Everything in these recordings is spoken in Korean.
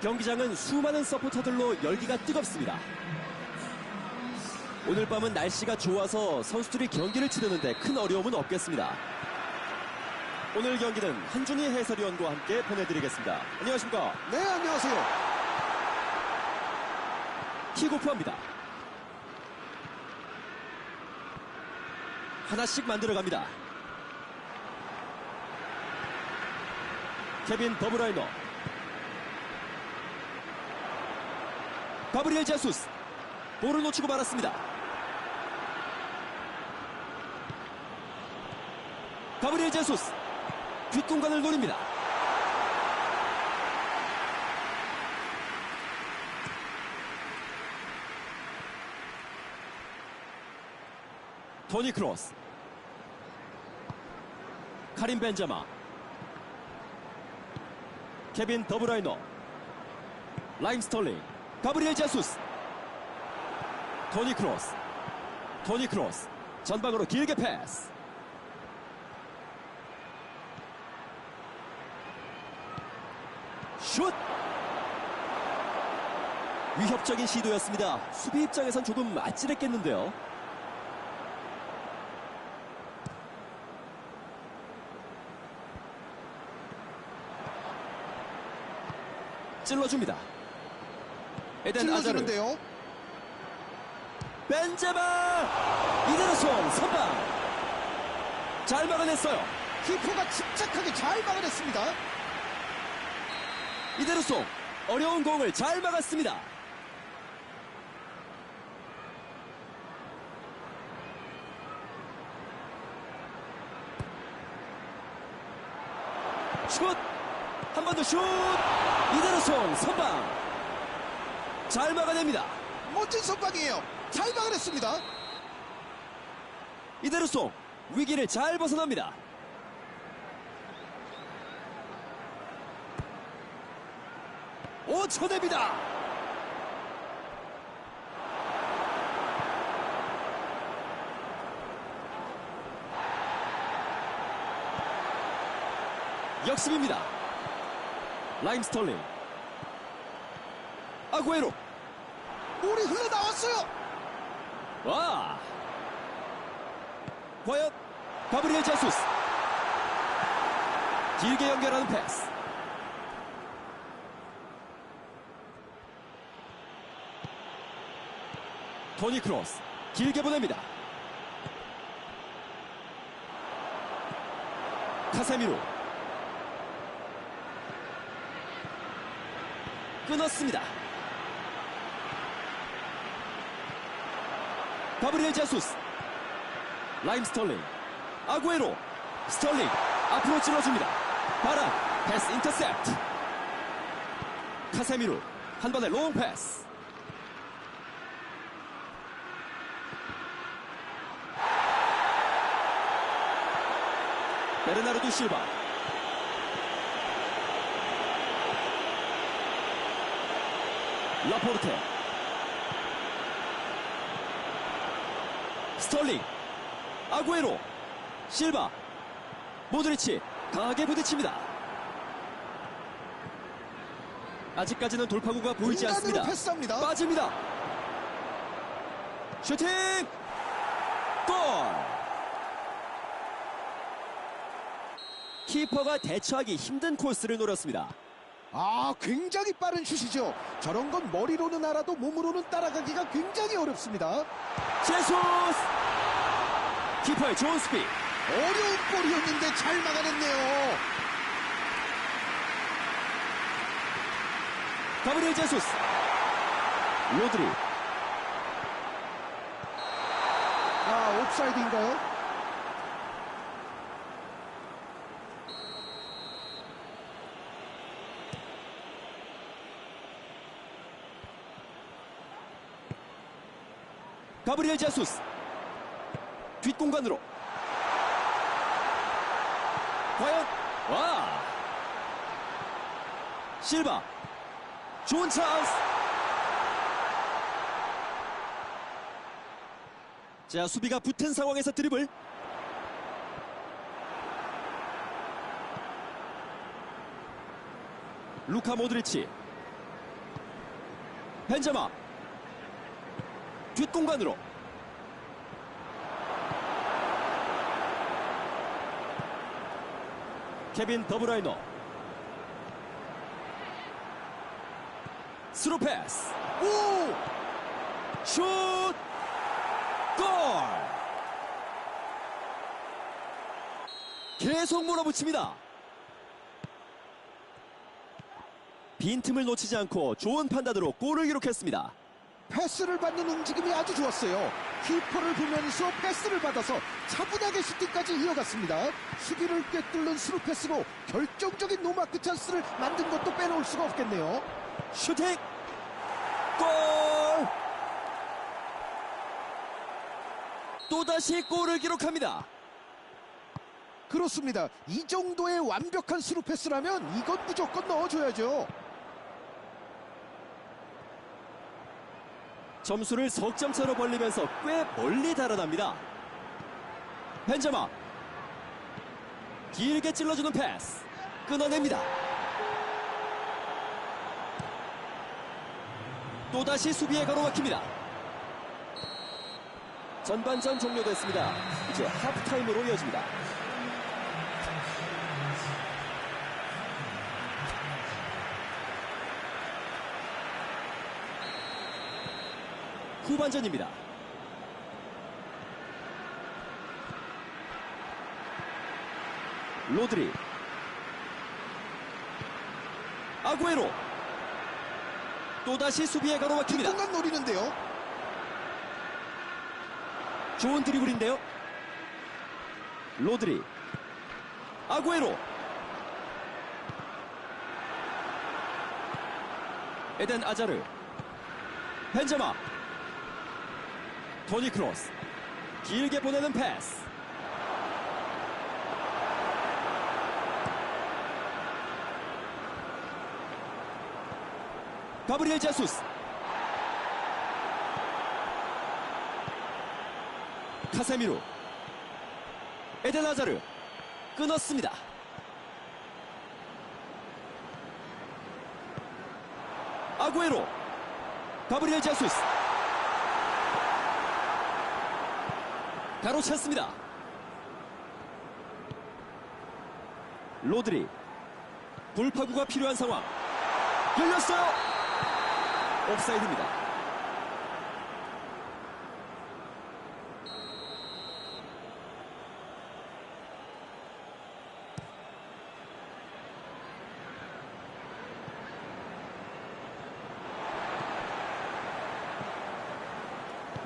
경기장은 수많은 서포터들로 열기가 뜨겁습니다. 오늘 밤은 날씨가 좋아서 선수들이 경기를 치르는데 큰 어려움은 없겠습니다. 오늘 경기는 한준희 해설위원과 함께 보내드리겠습니다. 안녕하십니까. 네, 안녕하세요. 킥오프합니다. 하나씩 만들어갑니다. 케빈 더브라이너 가브리엘 제수스. 볼을 놓치고 말았습니다. 가브리엘 제수스. 뒷공간을 노립니다. 토니 크로스. 카린 벤자마. 케빈 더브라이너. 라임 스털링 가브리엘 제수스 토니 크로스 토니 크로스 전방으로 길게 패스. 슛! 위협적인 시도였습니다. 수비 입장에선 조금 아찔했겠는데요. 찔러줍니다. 에덴 아자르 찔러주는데요. 벤제마 이대로송 선방 잘 막아냈어요. 키퍼가 침착하게 잘 막아냈습니다. 이대로송 어려운 공을 잘 막았습니다. 슛! 한 번 더 슛! 이대로송 선방 잘 막아냅니다. 멋진 선방이에요. 잘 막아냈습니다. 이대로 송 위기를 잘 벗어납니다. 오 쳐냅니다. 역습입니다. 라임 스톨링 아구에로. 볼이 흘러나왔어요. 와! 과연 가브리엘 제수스. 길게 연결하는 패스. 토니 크로스 길게 보냅니다. 카세미로. 끊었습니다 가브리엘 제수스 라임 스털링 아구에로 스털링 앞으로 찔러줍니다. 바람 패스 인터셉트. 카세미루 한 번의 롱 패스. 베르나르도 실바. 라포르테 스털링 아구에로 실바 모드리치 강하게 부딪힙니다. 아직까지는 돌파구가 보이지 않습니다. 패스합니다. 빠집니다. 슈팅! 골! 키퍼가 대처하기 힘든 코스를 노렸습니다 아, 굉장히 빠른 슛이죠. 저런 건 머리로는 알아도 몸으로는 따라가기가 굉장히 어렵습니다. 제수스 키퍼의 좋은 스피 어려운 볼이었는데 잘 막아냈네요. 가브리엘 제수스 로드리 아, 옵사이드인가요? 가브리엘 제수스. 뒷공간으로. 과연 와! 실바. 좋은 찬스. 자 수비가 붙은 상황에서 드리블. 루카 모드리치. 벤자마 뒷공간으로 케빈 더브라이너 스루 패스 오! 슛! 골! 계속 몰아붙입니다. 빈틈을 놓치지 않고 좋은 판단으로 골을 기록했습니다. 패스를 받는 움직임이 아주 좋았어요. 키퍼를 보면서 패스를 받아서 차분하게 슈팅까지 이어갔습니다. 수비를 꿰뚫는 스루 패스로 결정적인 노마크 찬스를 만든 것도 빼놓을 수가 없겠네요. 슈팅! 골! 또다시 골을 기록합니다. 그렇습니다. 이 정도의 완벽한 스루 패스라면 이건 무조건 넣어줘야죠. 점수를 석점 차로 벌리면서 꽤 멀리 달아납니다. 벤자마 길게 찔러주는 패스 끊어냅니다. 또다시 수비에 가로막힙니다. 전반전 종료됐습니다. 이제 하프타임으로 이어집니다. 후반전입니다. 로드리 아구에로 또다시 수비에 가로막힙니다. 뒷공간 노리는데요. 좋은 드리블인데요. 로드리 아구에로 에덴 아자르 벤자마 토니 크로스. 길게 보내는 패스. 가브리엘 제수스. 카세미로. 에덴 아자르. 끊었습니다. 아구에로. 가브리엘 제수스 가로챘습니다. 로드리 돌파구가 필요한 상황 열렸어요. 옵사이드입니다.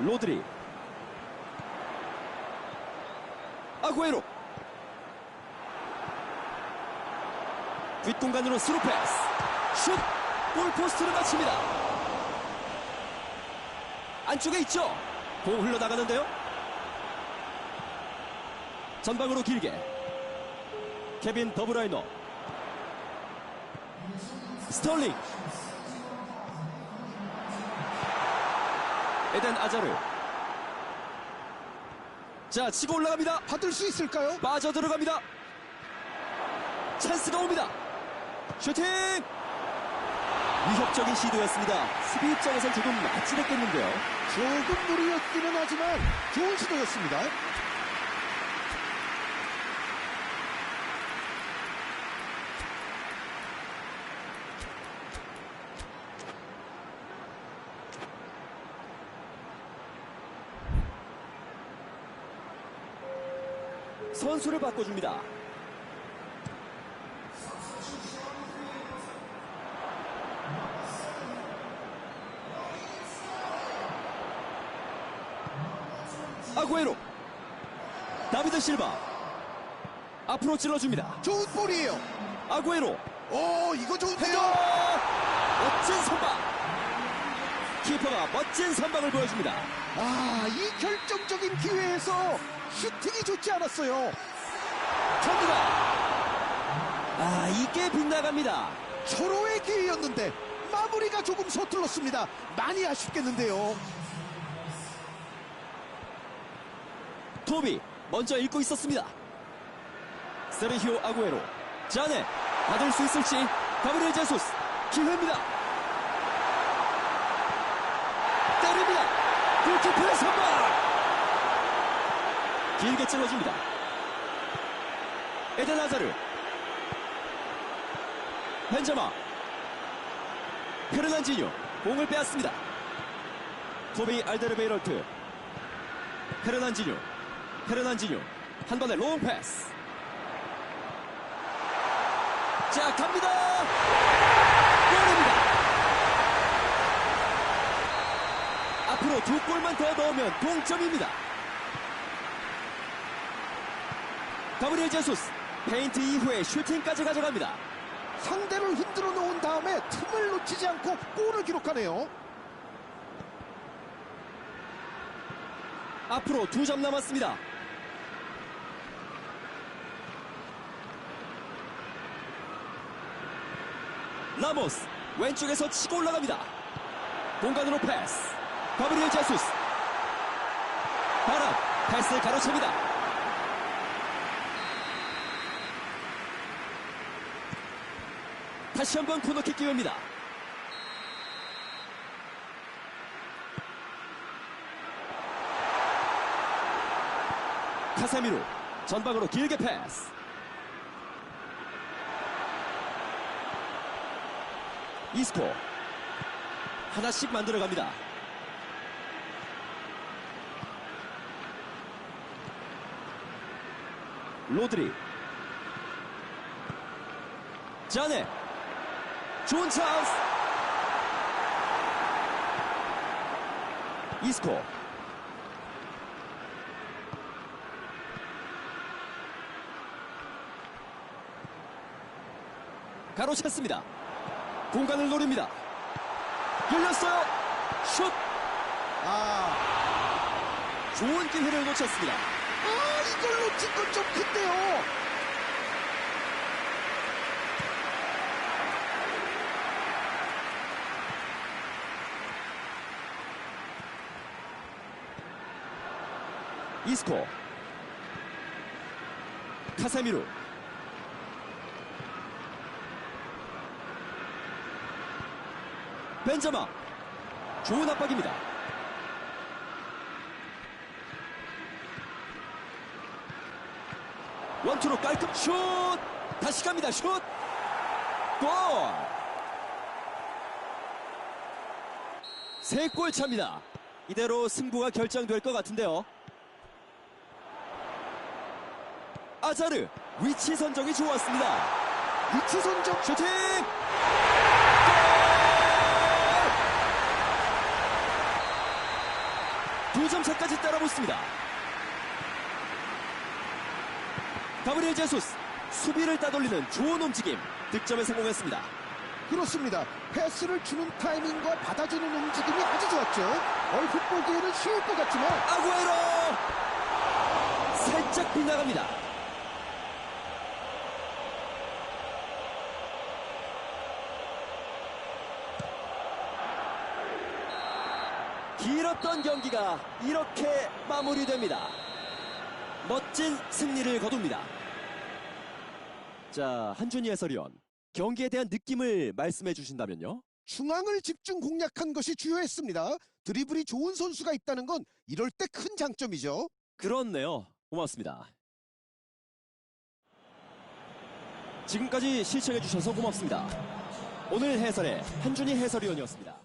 로드리 아구에로 뒷공간으로 스루 패스. 슛! 골포스트를 맞춥니다. 안쪽에 있죠? 공 흘러나가는데요? 전방으로 길게. 케빈 더브라이너. 스털링. 에덴 아자르. 자 치고 올라갑니다. 받을 수 있을까요? 빠져 들어갑니다. 찬스가 옵니다. 슈팅! 위협적인 시도였습니다. 수비 입장에선 조금 아찔했겠는데요. 조금 무리였기는 하지만 좋은 시도였습니다. 선수를 바꿔줍니다. 아구에로 다비드 실바 앞으로 찔러줍니다. 좋은 볼이에요. 아구에로 오, 이거 좋은데요. 멋진 선방 키퍼가 멋진 선방을 보여줍니다. 아, 이 결정적인 기회에서 슈팅이 좋지 않았어요. 접니다. 아 이게 빗나갑니다. 서로의 기회였는데 마무리가 조금 서툴렀습니다. 많이 아쉽겠는데요. 토비 먼저 읽고 있었습니다. 세르히오 아구에로 자네 받을 수 있을지 가브리엘 제수스 기회입니다. 때립니다. 골키퍼의 선방. 길게 찔러줍니다. 에덴 하자르. 벤자마. 페르난지뉴. 공을 빼앗습니다. 토비 알데르베이럴트. 페르난지뉴. 페르난지뉴. 한 번에 롱 패스. 자, 갑니다. 골입니다. 앞으로 두 골만 더 넣으면 동점입니다. 가브리엘 제수스 페인트 이후에 슈팅까지 가져갑니다. 상대를 흔들어 놓은 다음에 틈을 놓치지 않고 골을 기록하네요. 앞으로 두 점 남았습니다. 라모스 왼쪽에서 치고 올라갑니다. 공간으로 패스. 가브리엘 제수스. 바람 패스를 가로챕니다. 다시 한번 코너킥 기회입니다. 카세미로 전방으로 길게 패스. 이스코 하나씩 만들어갑니다. 로드리. 자네. 좋은 찬스. 이스코 가로챘습니다. 공간을 노립니다. 열렸어요. 슛! 아, 좋은 기회를 놓쳤습니다. 아 이걸 놓친 건 좀 큰데요. 이스코 카세미루 벤자마 좋은 압박입니다. 원투로 깔끔 슛 다시 갑니다 슛 골! 세골 차입니다. 이대로 승부가 결정될 것 같은데요. 아자르 위치 선정이 좋았습니다. 위치 선정 슈팅! 두점 차까지 따라붙습니다. 가브리엘 제수스 수비를 따돌리는 좋은 움직임 득점에 성공했습니다. 그렇습니다. 패스를 주는 타이밍과 받아주는 움직임이 아주 좋았죠. 얼핏 보기에는 쉬울 것 같지만 아구에로 살짝 빗나갑니다. 길었던 경기가 이렇게 마무리됩니다. 멋진 승리를 거둡니다. 자, 한준희 해설위원. 경기에 대한 느낌을 말씀해 주신다면요? 중앙을 집중 공략한 것이 주요했습니다. 드리블이 좋은 선수가 있다는 건 이럴 때 큰 장점이죠. 그렇네요. 고맙습니다. 지금까지 시청해 주셔서 고맙습니다. 오늘 해설의 한준희 해설위원이었습니다.